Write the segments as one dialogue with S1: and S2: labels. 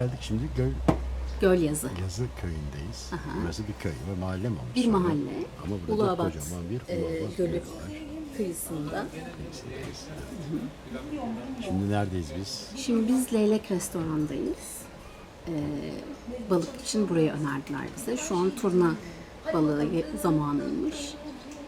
S1: Geldik şimdi Göl
S2: Göl yazı.
S1: Yazı köyündeyiz.
S2: Aha.
S1: Burası bir köy ve mahalle mi olmuş?
S2: Bir
S1: sonra?
S2: mahalle.
S1: Ama burada
S2: Uluabat
S1: kocaman bir
S2: e, gölü
S1: Gölü var.
S2: kıyısında.
S1: Şimdi neredeyiz biz?
S2: Şimdi biz Leylek Restoran'dayız. Ee, balık için burayı önerdiler bize. Şu an turna balığı zamanıymış.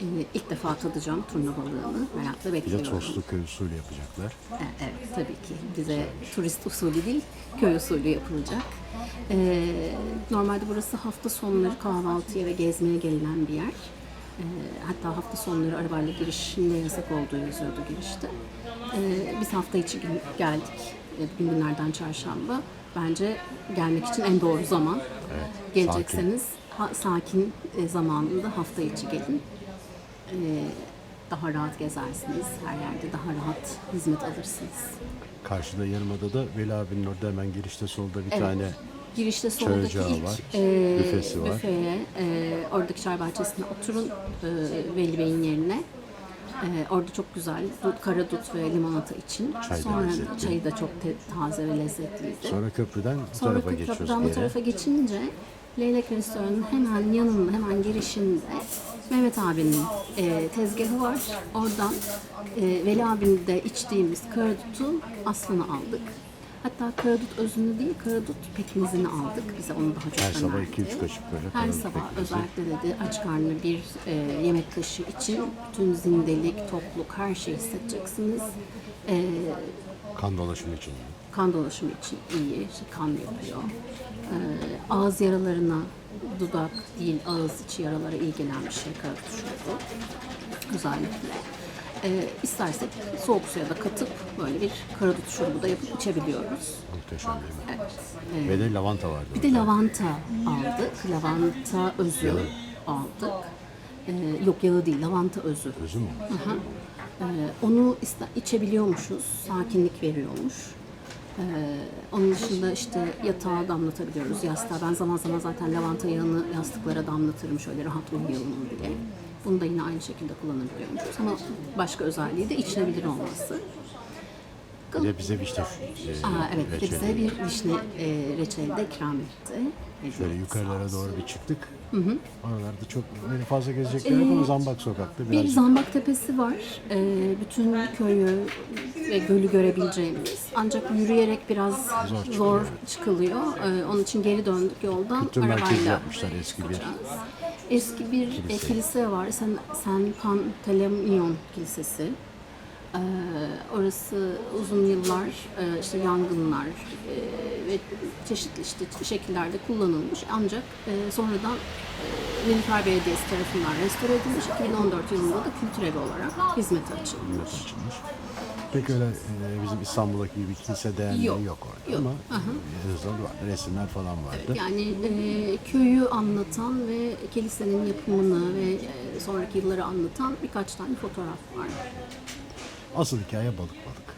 S2: Ee, ilk defa tadacağım turna balığını. Merakla
S1: Bir de
S2: bekliyorum.
S1: tostlu köy usulü yapacaklar.
S2: Ee, Evet tabii ki. Bize turist usulü değil, köy usulü yapılacak. Ee, normalde burası hafta sonları kahvaltıya ve gezmeye gelinen bir yer. Ee, hatta hafta sonları arabayla girişinde yasak olduğu yazıyordu girişte. Ee, biz hafta içi geldik. Bugün günlerden çarşamba. Bence gelmek için en doğru zaman. Gelecekseniz ha- sakin e, zamanında hafta içi gelin. Ee, daha rahat gezersiniz. Her yerde daha rahat hizmet alırsınız.
S1: Karşıda Yarımada'da Veli abinin orada hemen girişte solda bir
S2: Evet.
S1: tane
S2: Girişte soldaki ilk
S1: var,
S2: e,
S1: büfesi var.
S2: büfeye, e, oradaki çay bahçesine oturun e, Veli Bey'in yerine. E, orada çok güzel dut, kara dut ve limonata için.
S1: Çay
S2: Sonra
S1: lezzetli.
S2: çayı da çok te- taze ve lezzetliydi.
S1: sonra köprüden bu
S2: Sonra
S1: tarafa
S2: köprü-
S1: geçiyoruz
S2: köprüden bu tarafa geçince Leylek Restoran'ın hemen yanında, hemen girişinde Mehmet abinin e, tezgahı var. Oradan e, Veli abinin de içtiğimiz karadutun aslını aldık. Hatta karadut özünü değil, karadut pekmezini aldık. Bize onu daha çok
S1: Her sabah
S2: önerdi.
S1: 2-3 kaşık böyle
S2: Her
S1: karadut
S2: sabah
S1: pekmezi.
S2: özellikle dedi aç karnı bir e, yemek kaşığı için bütün zindelik, tokluk her şeyi hissedeceksiniz. E,
S1: Kan dolaşımı için.
S2: kan dolaşımı için iyi, işte kan yapıyor. Ee, ağız yaralarına, dudak değil ağız içi yaralara iyi gelen bir şey karadut şurubu. Özellikle. Ee, istersek soğuk suya da katıp böyle bir karadut şurubu da yapıp içebiliyoruz.
S1: Muhteşem değil mi?
S2: Evet.
S1: Ve de lavanta vardı.
S2: Bir de lavanta aldık. Lavanta özü
S1: Yağı.
S2: aldık. Ee, yok yağı değil, lavanta özü.
S1: Özü mü?
S2: Ee, onu iste- içebiliyormuşuz, sakinlik veriyormuş. Ee, onun dışında işte yatağa damlatabiliyoruz, yastığa. Ben zaman zaman zaten lavanta yağını yastıklara damlatırım şöyle rahat uyuyalım diye. Bunu da yine aynı şekilde kullanabiliyormuşuz ama başka özelliği de içilebilir olması.
S1: Bir de bize vişne e,
S2: Aa, evet, bir de bize
S1: reçeli.
S2: bir vişne e, reçeli de ikram etti.
S1: Şöyle
S2: Hediye, sağ
S1: yukarılara
S2: olsun.
S1: doğru bir çıktık. Oralarda çok böyle fazla gezecek yer yok ama Zambak sokakta
S2: Bir
S1: birazcık
S2: zambak tepesi var. Ee, bütün köyü ve gölü görebileceğimiz. Ancak yürüyerek biraz zor,
S1: çıkıyor.
S2: çıkılıyor. Ee, onun için geri döndük yoldan
S1: kültür merkezi
S2: arabayla.
S1: yapmışlar eski bir.
S2: Eski bir kilise, kilise var. Sen, San Panteleimon Kilisesi. Ee, orası uzun yıllar e, işte yangınlar e, ve çeşitli işte şekillerde kullanılmış ancak e, sonradan e, Nilüfer Belediyesi tarafından restore edilmiş 2014 yılında da kültür evi olarak hizmete açılmış.
S1: açılmış. Pek öyle e, bizim İstanbul'daki gibi kilise değerleri yok,
S2: Yok,
S1: orada
S2: yok.
S1: ama azından var. Resimler falan vardı.
S2: Yani e, köyü anlatan ve kilisenin yapımını ve e, sonraki yılları anlatan birkaç tane fotoğraf var.
S1: Asıl hikaye balık balık.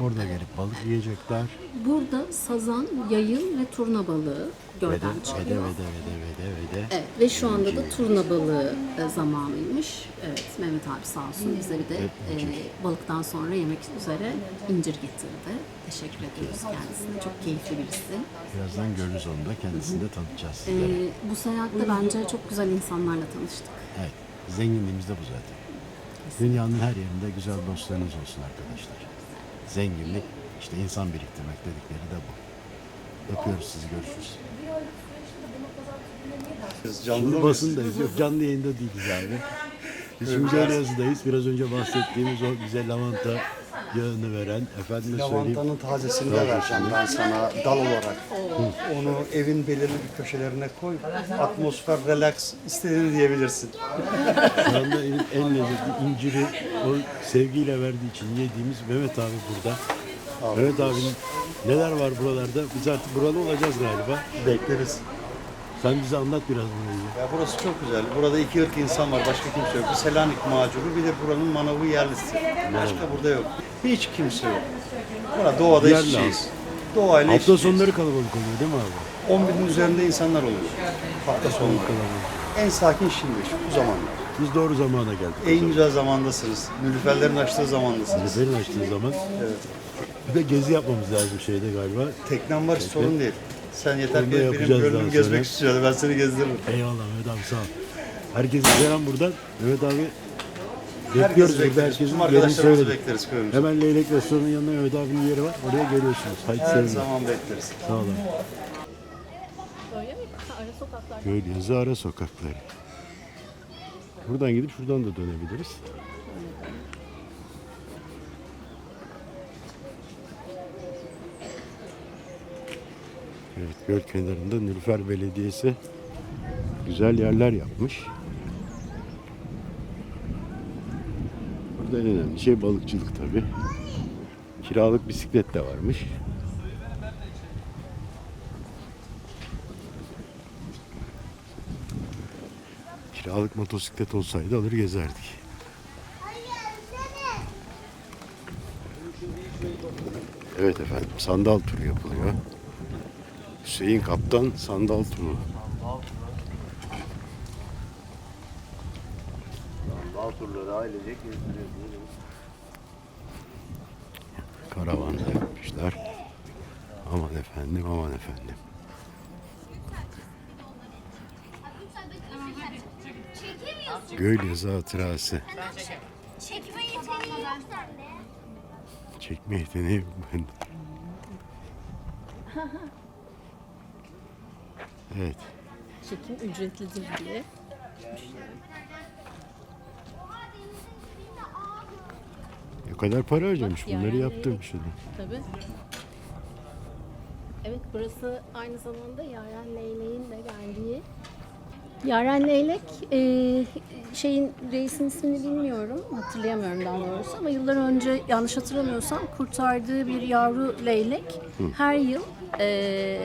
S1: Burada gelip balık yiyecekler.
S2: Burada sazan, yayın ve turna balığı gölden
S1: ve de
S2: çıkıyor.
S1: ve de ve de ve de ve de.
S2: Evet, ve şu anda da turna balığı e, zamanıymış. Evet, Mehmet abi sağ olsun bize bir de e, balıktan sonra yemek üzere incir getirdi. Teşekkür ediyoruz kendisine. Çok keyifli birisi.
S1: Birazdan görürüz onu da kendisini de tanıtacağız
S2: E,
S1: sizlere.
S2: bu seyahatte bence çok güzel insanlarla tanıştık.
S1: Evet. Zenginliğimiz de bu zaten. Dünyanın her yerinde güzel dostlarınız olsun arkadaşlar. Zenginlik, işte insan biriktirmek dedikleri de bu. Öpüyoruz sizi, görüşürüz. Şimdi basındayız, yok canlı yayında değiliz abi. Biz şimdi güzel yazıdayız. Biraz önce bahsettiğimiz o bize lavanta yağını veren, söyleyeyim.
S3: Lavantanın tazesini de vereceğim ben sana dal olarak. Onu evin belirli bir köşelerine koy. Atmosfer, relax istediğini diyebilirsin.
S1: Şu anda en, en lezzetli inciri o sevgiyle verdiği için yediğimiz Mehmet abi burada. Mehmet abinin neler var buralarda? Biz artık buralı olacağız galiba.
S3: Bekleriz.
S1: Sen bize anlat biraz burayı.
S3: Ya burası çok güzel. Burada iki ırk insan var. Başka kimse yok. Bir Selanik macunu bir de buranın manavı yerlisi. Başka burada yok. Hiç kimse yok. Bura doğada
S1: Yerli halk.
S3: Doğayla
S1: Hafta
S3: içeyiz.
S1: sonları kalabalık oluyor değil mi abi?
S3: 10 binin üzerinde insanlar oluyor. Hafta sonları.
S1: Kalabalık.
S3: En sakin şimdi şu bu zamanlar.
S1: Biz doğru zamana geldik.
S3: En güzel zamandasınız. Nülüferlerin açtığı zamandasınız.
S1: Benim açtığı zaman
S3: Evet.
S1: bir de gezi yapmamız lazım şeyde galiba.
S3: Teknem var sorun değil. Sen yeter ki benim gönlümü gezmek istiyordu. Ben seni gezdiririm.
S1: Eyvallah Mehmet abi sağ ol. Herkese selam buradan. Mehmet abi bekliyoruz
S3: Herkesi
S1: burada herkesin yerini söyledik.
S3: bekleriz köyümüzde.
S1: Hemen Leylek Restoranı'nın yanında Mehmet abinin yeri var. Oraya geliyorsunuz. Haydi
S3: Her
S1: sevindim.
S3: zaman bekleriz.
S1: Sağ olun.
S2: Öyle mi? Ara sokaklar.
S1: Gölyazı ara sokakları. Buradan gidip şuradan da dönebiliriz. Evet, göl kenarında Nilüfer Belediyesi güzel yerler yapmış. Burada en önemli şey balıkçılık tabi. Kiralık bisiklet de varmış. Kiralık motosiklet olsaydı alır gezerdik. Evet efendim sandal turu yapılıyor. Hüseyin Kaptan sandal turu.
S4: Sandal turları ailecek.
S1: Karavanda yapmışlar. Aman efendim aman efendim. Gölyazı hatırası.
S5: Çekme yeteneği yok sende.
S1: Çekme yeteneği ben. Evet.
S2: Çekim ücretlidir diye.
S1: O kadar para harcamış
S2: Bak,
S1: bunları
S2: yani-
S1: yaptım şimdi.
S2: Tabii. Evet burası aynı zamanda Yaren Leylek'in de geldiği. Yaren Leylek e, şeyin reisin ismini bilmiyorum, hatırlayamıyorum daha doğrusu ama yıllar önce yanlış hatırlamıyorsam kurtardığı bir yavru leylek her yıl e,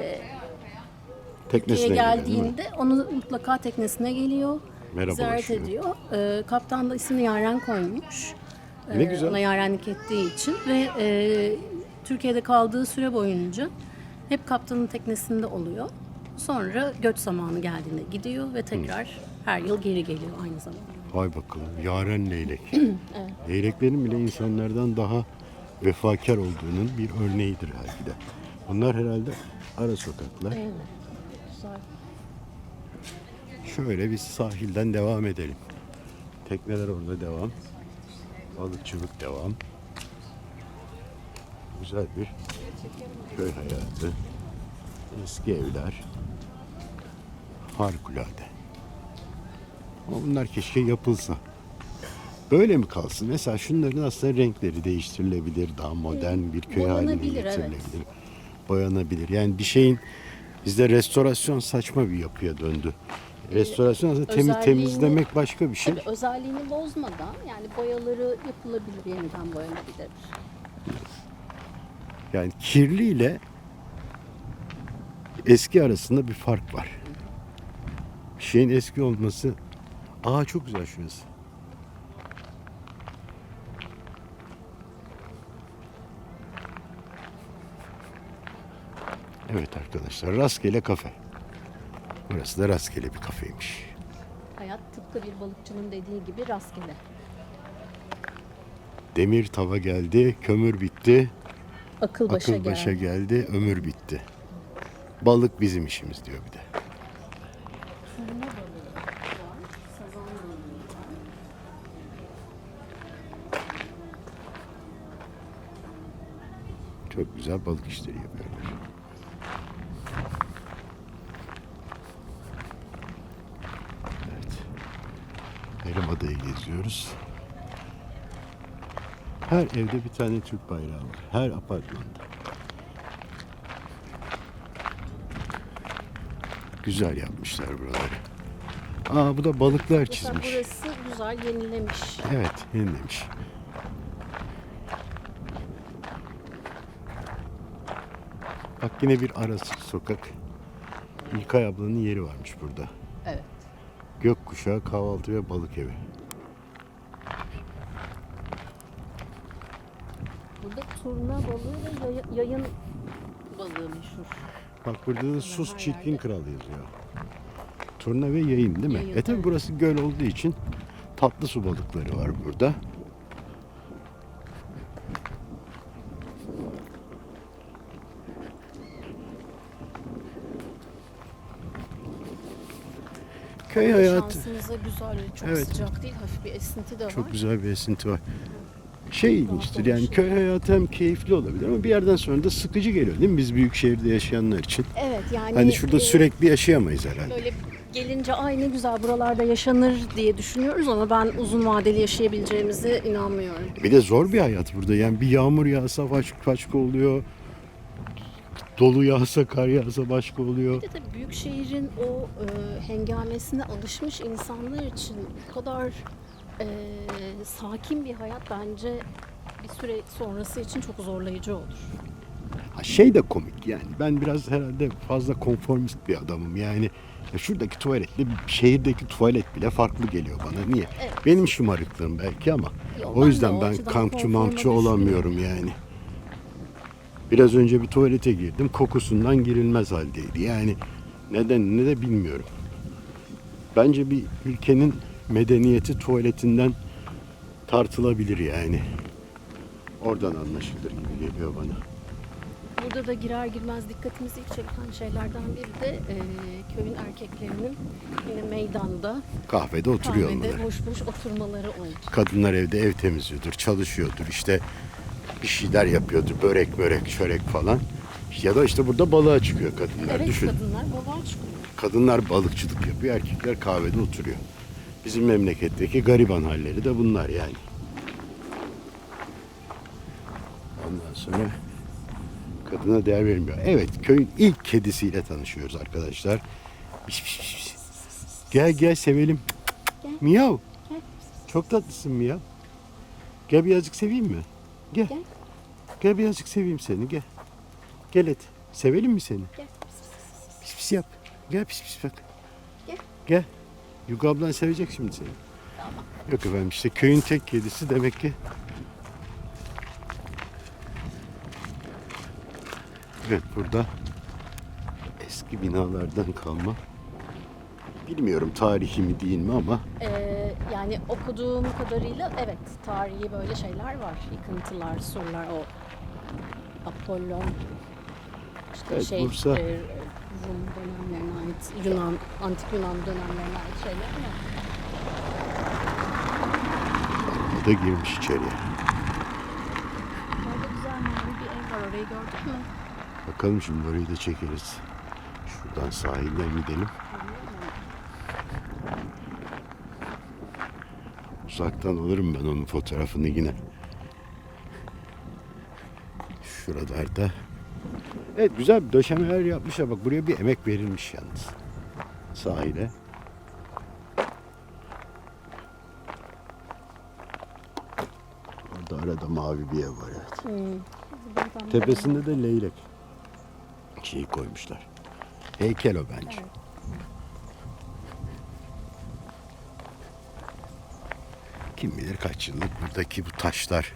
S1: Teknesine
S2: Türkiye'ye
S1: değil mi?
S2: geldiğinde onu mutlaka teknesine geliyor.
S1: Merhaba
S2: ziyaret ediyor. Ee, kaptan da ismini Yaren koymuş.
S1: Ne
S2: Ee,
S1: güzel.
S2: Ona yarenlik ettiği için ve e, Türkiye'de kaldığı süre boyunca hep kaptanın teknesinde oluyor. Sonra göç zamanı geldiğinde gidiyor ve tekrar her yıl geri geliyor aynı zamanda.
S1: Vay bakalım. Yaren leylek. Leyleklerin bile insanlardan daha vefakar olduğunun bir örneğidir belki de. Bunlar herhalde ara sokaklar.
S2: Evet. Güzel.
S1: Şöyle biz sahilden devam edelim. Tekneler orada devam. Balıkçılık devam. Güzel bir köy hayatı. Eski evler. Harikulade. Ama bunlar keşke yapılsa. Böyle mi kalsın? Mesela şunların aslında renkleri değiştirilebilir. Daha modern bir köy haline
S2: Boyanabilir, evet.
S1: getirilebilir. Boyanabilir. Yani bir şeyin bizde restorasyon saçma bir yapıya döndü. Restorasyon aslında temiz
S2: özelliğini-
S1: temizlemek başka bir şey.
S2: Tabii özelliğini bozmadan yani boyaları yapılabilir, yeniden boyanabilir.
S1: Yani kirli ile eski arasında bir fark var. Şeyin eski olması... Aa çok güzel şurası. Evet arkadaşlar rastgele kafe. Burası da rastgele bir kafeymiş.
S2: Hayat tıpkı bir balıkçının dediği gibi rastgele.
S1: Demir tava geldi, kömür bitti,
S2: Akıl başa,
S1: akıl başa
S2: gelen.
S1: geldi, ömür bitti. Balık bizim işimiz diyor bir de. Çok güzel balık işleri yapıyorlar. Evet. Elmada'yı geziyoruz. Her evde bir tane Türk bayrağı var. Her apartmanda. Güzel yapmışlar buraları. Aa bu da balıklar
S2: Mesela
S1: çizmiş.
S2: burası güzel yenilemiş.
S1: Evet, yenilemiş. Bak yine bir ara sokak. İlkay ablanın yeri varmış burada.
S2: Evet.
S1: Gökkuşağı kahvaltı ve balık evi.
S2: Burada turna balığı ve yayın balığı meşhur.
S1: Bak burada da sus çirkin kral yazıyor. Turna ve yayın değil mi?
S2: Yayın,
S1: e tabi
S2: evet.
S1: burası göl olduğu için tatlı su balıkları var burada. Köy hayatı.
S2: Şansımıza güzel, çok
S1: Evet.
S2: sıcak değil, hafif bir esinti de var.
S1: Çok güzel bir esinti var. Şey ilginçtir yani köy hayatı hem keyifli olabilir ama bir yerden sonra da sıkıcı geliyor değil mi biz büyük şehirde yaşayanlar için?
S2: Evet yani
S1: Hani şurada
S2: e,
S1: sürekli yaşayamayız herhalde.
S2: böyle gelince ay ne güzel buralarda yaşanır diye düşünüyoruz ama ben uzun vadeli yaşayabileceğimize inanmıyorum.
S1: Bir de zor bir hayat burada. Yani bir yağmur yağsa başka, başka oluyor. Dolu yağsa, kar yağsa başka oluyor.
S2: Bir de tabii büyük şehrin o e, hengamesine alışmış insanlar için bu kadar e, sakin bir hayat bence bir süre sonrası için çok zorlayıcı olur.
S1: Ha, Şey de komik yani. Ben biraz herhalde fazla konformist bir adamım. Yani ya şuradaki tuvaletle şehirdeki tuvalet bile farklı geliyor bana. Niye?
S2: Evet.
S1: Benim şımarıklığım belki ama
S2: Yo,
S1: o
S2: ben
S1: yüzden ben
S2: açıdan
S1: kampçı mamçı olamıyorum yani. Biraz önce bir tuvalete girdim. Kokusundan girilmez haldeydi. Yani neden ne de bilmiyorum. Bence bir ülkenin medeniyeti tuvaletinden tartılabilir yani. Oradan anlaşılır gibi geliyor bana.
S2: Burada da girer girmez dikkatimizi ilk çeken şeylerden biri de e, köyün erkeklerinin yine meydanda
S1: Kahvede oturuyor olmaları.
S2: kahvede boş boş oturmaları oldu.
S1: Kadınlar evde ev temizliyordur, çalışıyordur, işte bir şeyler yapıyordur, börek börek, çörek falan. Ya da işte burada balığa çıkıyor kadınlar.
S2: Evet
S1: Düşün.
S2: kadınlar balığa çıkıyor.
S1: Kadınlar balıkçılık yapıyor, erkekler kahvede oturuyor. Bizim memleketteki gariban halleri de bunlar yani. Ondan sonra kadına değer verilmiyor. Evet, köyün ilk kedisiyle tanışıyoruz arkadaşlar. Gel gel sevelim.
S2: Gel.
S1: Miyav.
S2: Gel.
S1: Çok tatlısın Miyav. Gel birazcık seveyim mi? Gel.
S2: Gel.
S1: Gel birazcık seveyim seni gel. Gel hadi. Sevelim mi seni?
S2: Gel.
S1: Pis pis yap. Gel pis pis bak.
S2: Gel.
S1: Gel. Yugo ablan sevecek şimdi seni. Yok efendim işte köyün tek kedisi demek ki. Evet burada eski binalardan kalma. Bilmiyorum tarihi mi değil mi ama
S2: Ee, yani okuduğum kadarıyla evet tarihi böyle şeyler var. Yıkıntılar, surlar, o Apollon işte
S1: Evet,
S2: şey
S1: Bursa-
S2: e, Rum dönemlerine ait, Yunan, antik Yunan dönemlerine ait şeyler ama
S1: bu da girmiş içeriye.
S2: orada güzel mavi bir ev var orayı gördün mü?
S1: Bakalım şimdi orayı da çekeriz. Şuradan sahilden gidelim. Uzaktan alırım ben onun fotoğrafını yine. Şuralarda. Evet güzel bir döşemeler yapmışlar. Bak buraya bir emek verilmiş yalnız. Sahile. Orada arada mavi bir ev var evet.
S2: Hmm.
S1: Tepesinde de leylek şeyi koymuşlar. Heykel o bence.
S2: Evet.
S1: Kim bilir kaç yıllık buradaki bu taşlar.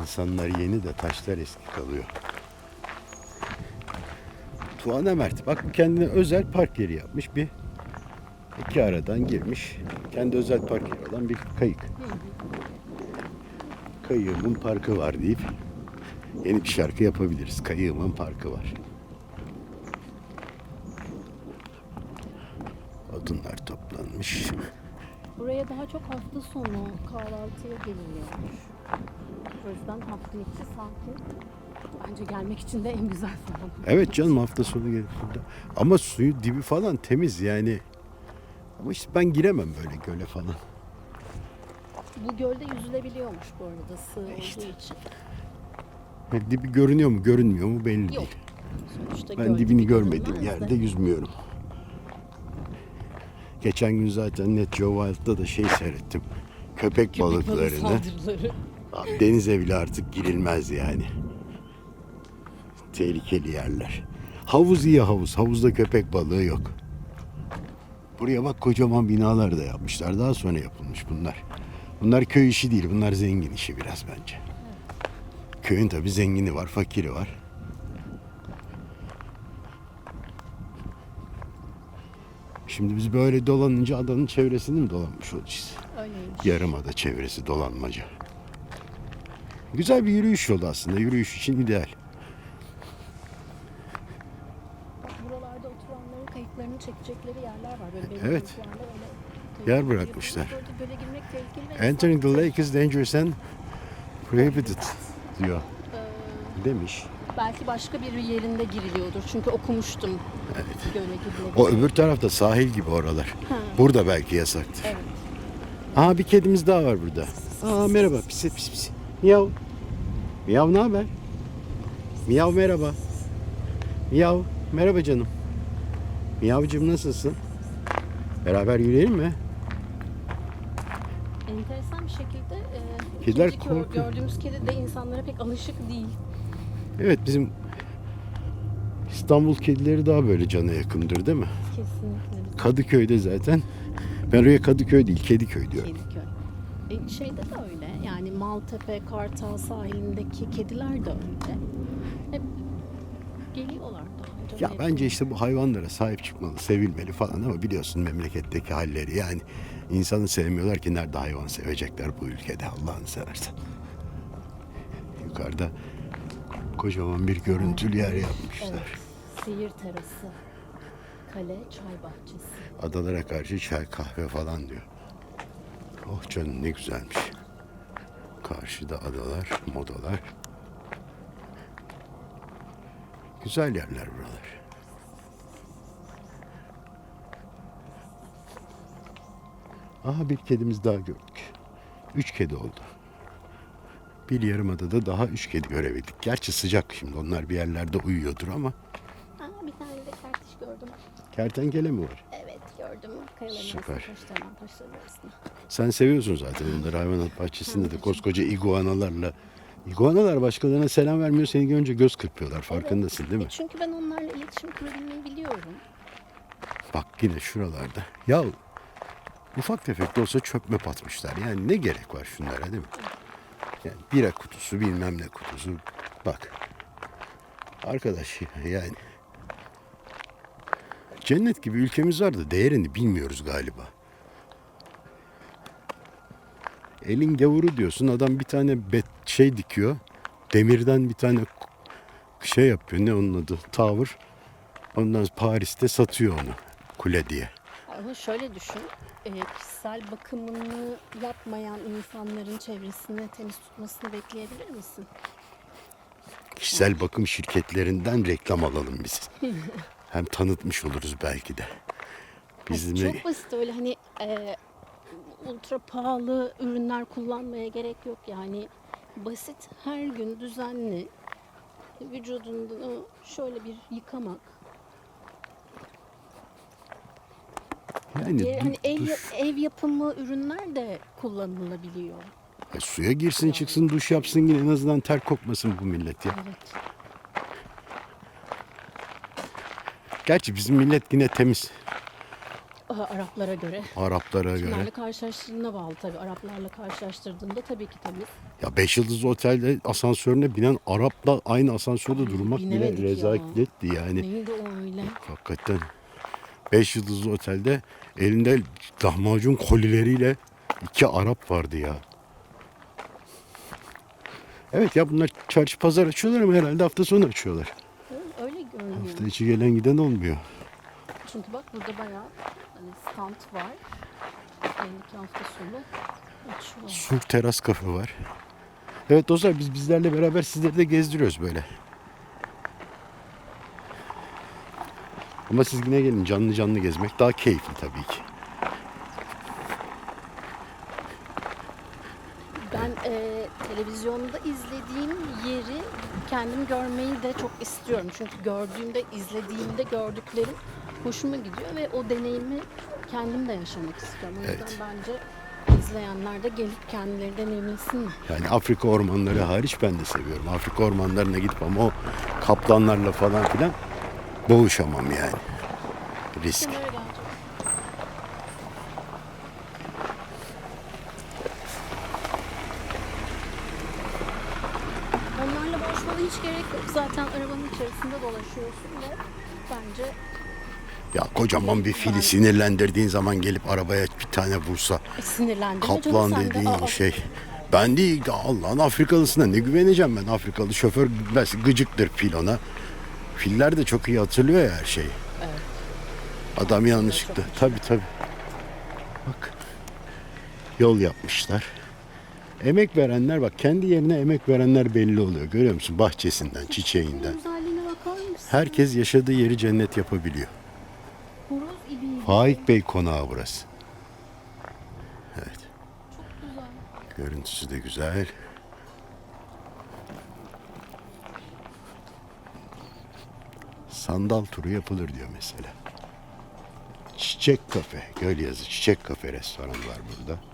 S1: İnsanlar yeni de taşlar eski kalıyor. Tuana Mert. Bak kendine özel park yeri yapmış. Bir iki aradan girmiş. Kendi özel park yeri olan bir kayık. Kayığımın parkı var deyip yeni bir şarkı yapabiliriz. Kayığımın parkı var. Odunlar toplanmış.
S2: Buraya daha çok hafta sonu kahvaltıya geliniyormuş. O yüzden hafta içi sanki bence gelmek için de en güzel zaman.
S1: Evet canım hafta sonu burada. Ama suyu dibi falan temiz yani. Ama işte ben giremem böyle göle falan.
S2: Bu gölde yüzülebiliyormuş bu arada sığ olduğu
S1: İşte.
S2: için.
S1: Yani dibi görünüyor mu görünmüyor mu belli
S2: Yok.
S1: değil.
S2: Sonuçta
S1: Ben
S2: göl
S1: dibini
S2: gibi
S1: görmediğim
S2: görünmez de.
S1: yerde yüzmüyorum. Geçen gün zaten Net Geo Wild'da da şey seyrettim. Köpek,
S2: Köpek balığı
S1: balıklarını.
S2: saldırıları.
S1: Abi denize bile artık girilmez yani. Tehlikeli yerler. Havuz iyi havuz. Havuzda köpek balığı yok. Buraya bak kocaman binalar da yapmışlar. Daha sonra yapılmış bunlar. Bunlar köy işi değil. Bunlar zengin işi biraz bence. Köyün tabii zengini var, fakiri var. Şimdi biz böyle dolanınca adanın çevresini mi dolanmış olacağız? Yarımada çevresi dolanmaca. Güzel bir yürüyüş yolu aslında. Yürüyüş için ideal.
S2: Buralarda oturanların kayıtlarını çekecekleri yerler var. Böyle belli
S1: Evet.
S2: gruplarla öyle
S1: Yer bırakmışlar.
S2: Böyle, girmek tehlikeli ve
S1: Entering the lake is dangerous and prohibited diyor. Demiş.
S2: belki başka bir yerinde giriliyordur. Çünkü okumuştum
S1: Evet.
S2: göle.
S1: O öbür tarafta sahil gibi oralar. Burada belki yasaktır.
S2: Evet.
S1: Aa bir kedimiz daha var burada. Aa merhaba. Pis pis pis. Miyav. Miyav ne haber? Miyav merhaba. Miyav merhaba canım. Miyavcığım nasılsın? Beraber yürüyelim mi?
S2: Enteresan bir şekilde e,
S1: Kediler
S2: ikinci gör-
S1: korkuyor.
S2: gördüğümüz kedi de insanlara pek alışık değil.
S1: Evet bizim İstanbul kedileri daha böyle cana yakındır değil mi?
S2: Kesinlikle.
S1: Kadıköy'de zaten. Ben oraya Kadıköy değil Kediköy diyorum.
S2: Kediköy. E, şeyde de öyle. Yani Maltepe, Kartal sahilindeki kediler de öyle. Hep geliyorlar daha.
S1: Ya bence işte bu hayvanlara sahip çıkmalı, sevilmeli falan ama biliyorsun memleketteki halleri yani insanı sevmiyorlar ki nerede hayvan sevecekler bu ülkede Allah'ını seversen. Yukarıda kocaman bir görüntülü yer yapmışlar.
S2: Evet. Seyir terası. Kale, çay bahçesi.
S1: Adalara karşı çay kahve falan diyor. Oh canım ne güzelmiş. Karşıda adalar, modalar. Güzel yerler buralar. Aha bir kedimiz daha gördük. Üç kedi oldu. Bir yarımadada daha üç kedi görebildik. Gerçi sıcak şimdi onlar bir yerlerde uyuyordur ama
S2: Aa, bir tane de kertiş gördüm.
S1: kertenkele mi var?
S2: Kayaların
S1: Süper.
S2: arasında, taşların, taşların arasında.
S1: Sen seviyorsun zaten onları hayvanat bahçesinde de koskoca iguanalarla. İguanalar başkalarına selam vermiyor seni görünce göz kırpıyorlar farkındasın değil mi?
S2: E çünkü ben onlarla iletişim kurabilmeyi biliyorum.
S1: Bak yine şuralarda. Ya ufak tefek de olsa çöpme patmışlar. Yani ne gerek var şunlara değil mi? Yani bira kutusu bilmem ne kutusu. Bak. Arkadaş yani. Cennet gibi ülkemiz var da değerini bilmiyoruz galiba. Elin gavuru diyorsun adam bir tane bet şey dikiyor. Demirden bir tane şey yapıyor. Ne onun adı? Tavır. Ondan Paris'te satıyor onu. Kule diye.
S2: Ama şöyle düşün, e, kişisel bakımını yapmayan insanların çevresini temiz tutmasını bekleyebilir misin?
S1: Kişisel bakım şirketlerinden reklam alalım biz. Hem tanıtmış oluruz belki de. Bizim
S2: Çok basit öyle hani e, ultra pahalı ürünler kullanmaya gerek yok yani basit her gün düzenli vücudunu şöyle bir yıkamak.
S1: yani du-
S2: ev, ev yapımı ürünler de kullanılabiliyor.
S1: Ya suya girsin çıksın duş yapsın yine en azından ter kokmasın bu millet ya.
S2: Evet.
S1: Gerçi bizim millet yine temiz.
S2: Aha, Araplara göre.
S1: Araplara
S2: Kimlerle
S1: göre.
S2: karşılaştığına bağlı tabii. Araplarla karşılaştırdığında tabii ki temiz.
S1: Ya 5 yıldızlı otelde asansörüne binen Arap'la aynı asansörde durmak
S2: binemedik
S1: bile
S2: ya.
S1: rezaletti yani.
S2: Neydi o öyle?
S1: Hakikaten 5 yıldızlı otelde elinde lahmacun kolileriyle iki Arap vardı ya. Evet ya bunlar çarşı pazar açıyorlar ama herhalde hafta sonu açıyorlar. Hafta içi gelen giden olmuyor.
S2: Çünkü bak burada bayağı hani stand var. Ki hafta sonu açıyor.
S1: Sur teras kafe var. Evet dostlar biz bizlerle beraber sizleri de gezdiriyoruz böyle. Ama siz yine gelin canlı canlı gezmek daha keyifli tabii ki.
S2: Ben e, televizyonda izlediğim yeri kendim görmeyi de çok istiyorum. Çünkü gördüğümde, izlediğimde gördüklerim hoşuma gidiyor ve o deneyimi kendim de yaşamak istiyorum. O yüzden
S1: Evet.
S2: bence izleyenler de gelip kendileri deneyimlesinler.
S1: Yani Afrika ormanları hariç ben de seviyorum. Afrika ormanlarına gidip ama o kaplanlarla falan filan boğuşamam yani. Risk.
S2: Kenara gelecek. Onlarla boğuşmana hiç gerek yok. Zaten arabanın içerisinde dolaşıyorsun ve bence
S1: Ya kocaman bir fili sinirlendirdiğin zaman gelip arabaya bir tane vursa
S2: Sinirlendim.
S1: kaplan dediğin şey. Ben değil de Allah'ın Afrikalısına ne güveneceğim ben Afrikalı şoför bilmez gıcıktır fil ona. Filler de çok iyi hatırlıyor ya her şeyi. Adam yanlışlıkla. Tabi tabi. Bak. Yol yapmışlar. Emek verenler bak kendi yerine emek verenler belli oluyor. Görüyor musun? Bahçesinden, çiçeğinden. Herkes yaşadığı yeri cennet yapabiliyor. Faik Bey konağı burası. Evet. Görüntüsü de güzel. Sandal turu yapılır diyor mesela. Çiçek kafe, göl yazı çiçek kafe restoran var burada.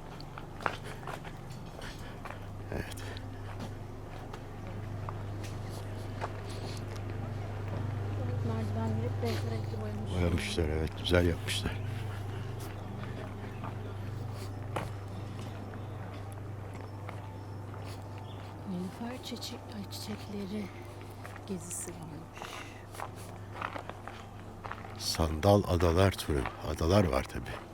S1: Güzel yapmışlar.
S2: Nilüfer çiçek, ay çiçekleri gezisi varmış.
S1: Sandal adalar turu. Adalar var tabi.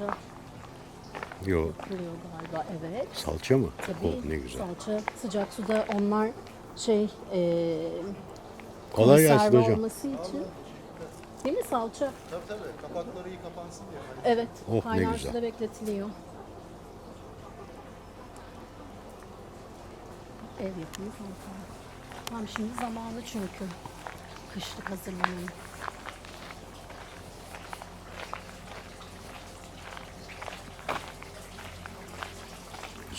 S2: Salça
S1: Yok.
S2: yapılıyor galiba evet.
S1: Salça mı?
S2: Tabii
S1: Oh, ne güzel.
S2: salça sıcak suda onlar şey eee
S1: Kolay gelsin
S2: konserve
S1: hocam.
S2: olması için. Değil mi salça?
S3: Tabii tabii. Kapakları iyi kapansın diye.
S2: Evet.
S1: Oh, ne
S2: kaynar
S1: güzel.
S2: suda bekletiliyor. Ev yapımı salça. Tam şimdi zamanı çünkü. Kışlık hazırlanın.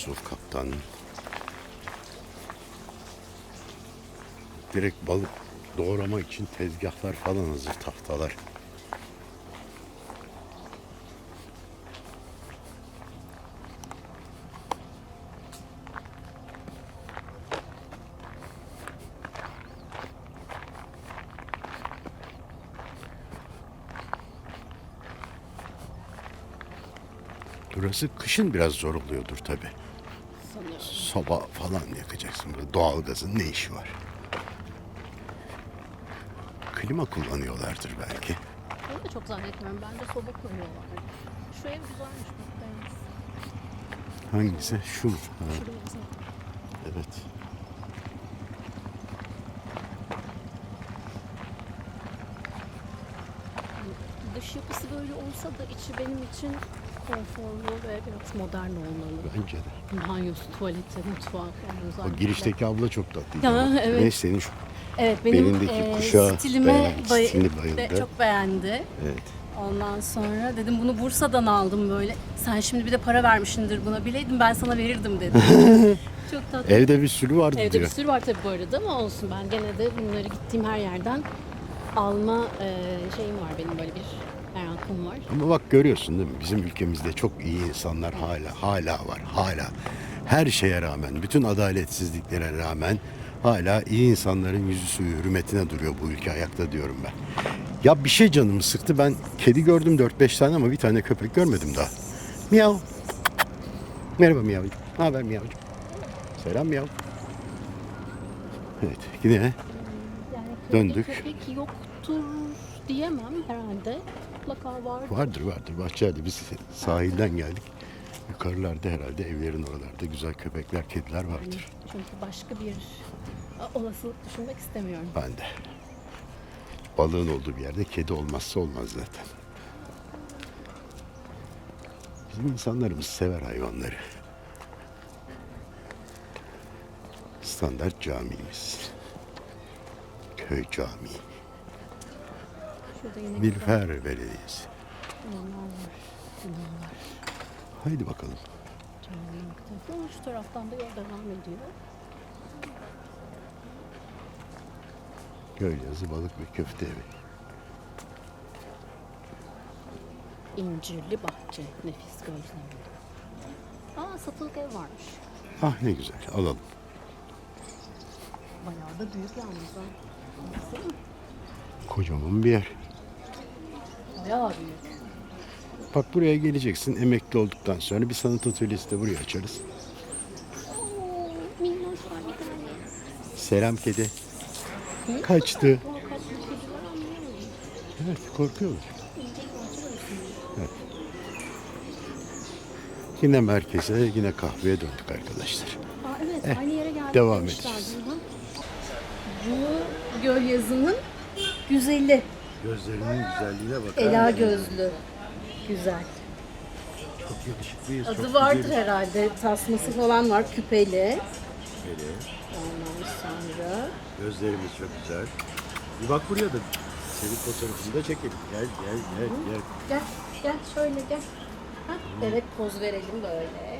S1: Yusuf Kaptan. Direkt balık doğrama için tezgahlar falan hazır tahtalar. Burası kışın biraz zor oluyordur tabi. Soba falan yakacaksın. Burada doğalgazın ne işi var? Klima kullanıyorlardır belki.
S2: Onu da çok zannetmiyorum. Bence soba koyuyorlar. Şu ev güzelmiş. Beyaz.
S1: Hangisi? Şu mu? Ha,
S2: Şuraya
S1: evet.
S2: Dış yapısı böyle olsa da içi benim için konforlu ve biraz modern olmalı.
S1: Bence de.
S2: Banyosu, tuvaleti, mutfağı falan
S1: O girişteki abla çok tatlıydı.
S2: Ya, evet.
S1: Neyse senin şu.
S2: Evet benim
S1: belindeki
S2: e,
S1: kuşağı
S2: stilime
S1: beğen-
S2: bay-
S1: stilini bayıldı.
S2: de- çok beğendi.
S1: Evet.
S2: Ondan sonra dedim bunu Bursa'dan aldım böyle. Sen şimdi bir de para vermişsindir buna. Bileydim ben sana verirdim dedim. çok tatlı.
S1: Evde bir sürü vardı
S2: Evde
S1: diyor.
S2: bir sürü var tabii bu arada ama olsun ben gene de bunları gittiğim her yerden alma e, şeyim var benim böyle bir merakım var.
S1: Ama bak görüyorsun değil mi? Bizim ülkemizde çok iyi insanlar hala hala var. Hala. Her şeye rağmen, bütün adaletsizliklere rağmen hala iyi insanların yüzü suyu hürmetine duruyor bu ülke ayakta diyorum ben. Ya bir şey canımı sıktı. Ben kedi gördüm 4-5 tane ama bir tane köpek görmedim daha. Miyav. Merhaba miyavcım. Ne haber miyavcım? Selam miyav. Evet yine
S2: Yani köpek,
S1: Döndük.
S2: köpek yoktur diyemem herhalde. Mutlaka var.
S1: Vardır vardır bahçede biz sahilden geldik. Yukarılarda herhalde evlerin oralarda güzel köpekler, kediler vardır.
S2: Çünkü başka bir olasılık düşünmek istemiyorum.
S1: Ben de. Balığın olduğu bir yerde kedi olmazsa olmaz zaten. Bizim insanlarımız sever hayvanları. Standart camimiz. Köy camii. Nilüfer Belediyesi. Haydi bakalım.
S2: Şu taraftan da yol devam ediyor.
S1: Göl yazı balık ve köfte evi.
S2: İncirli bahçe. Nefis gözlemli. Aa satılık ev varmış.
S1: Ah ne güzel alalım.
S2: Bayağı da büyük yalnız ha.
S1: Kocaman bir yer.
S2: Bayağı büyük.
S1: Bak buraya geleceksin emekli olduktan sonra bir sanat atölyesi de buraya açarız. Selam kedi. Kaçtı. Evet korkuyorlar. Evet. Yine merkeze yine kahveye döndük arkadaşlar.
S2: Aa, evet
S1: Eh,
S2: aynı yere geldik.
S1: devam
S2: demişlerdi.
S1: edeceğiz.
S2: Hı hı. Bu göl yazının güzeli.
S1: Gözlerinin güzelliğine bakar
S2: Ela
S1: mısın?
S2: gözlü. Güzel.
S1: Çok yakışıklıyız.
S2: Adı
S1: çok
S2: vardır
S1: güzeliz.
S2: herhalde. Tasması falan var. Küpeli.
S1: Böyle.
S2: Ondan sonra.
S1: Gözlerimiz çok güzel. Bir bak buraya da senin fotoğrafını da çekelim. Gel gel gel gel.
S2: Gel, gel şöyle gel. Hah, evet poz verelim böyle.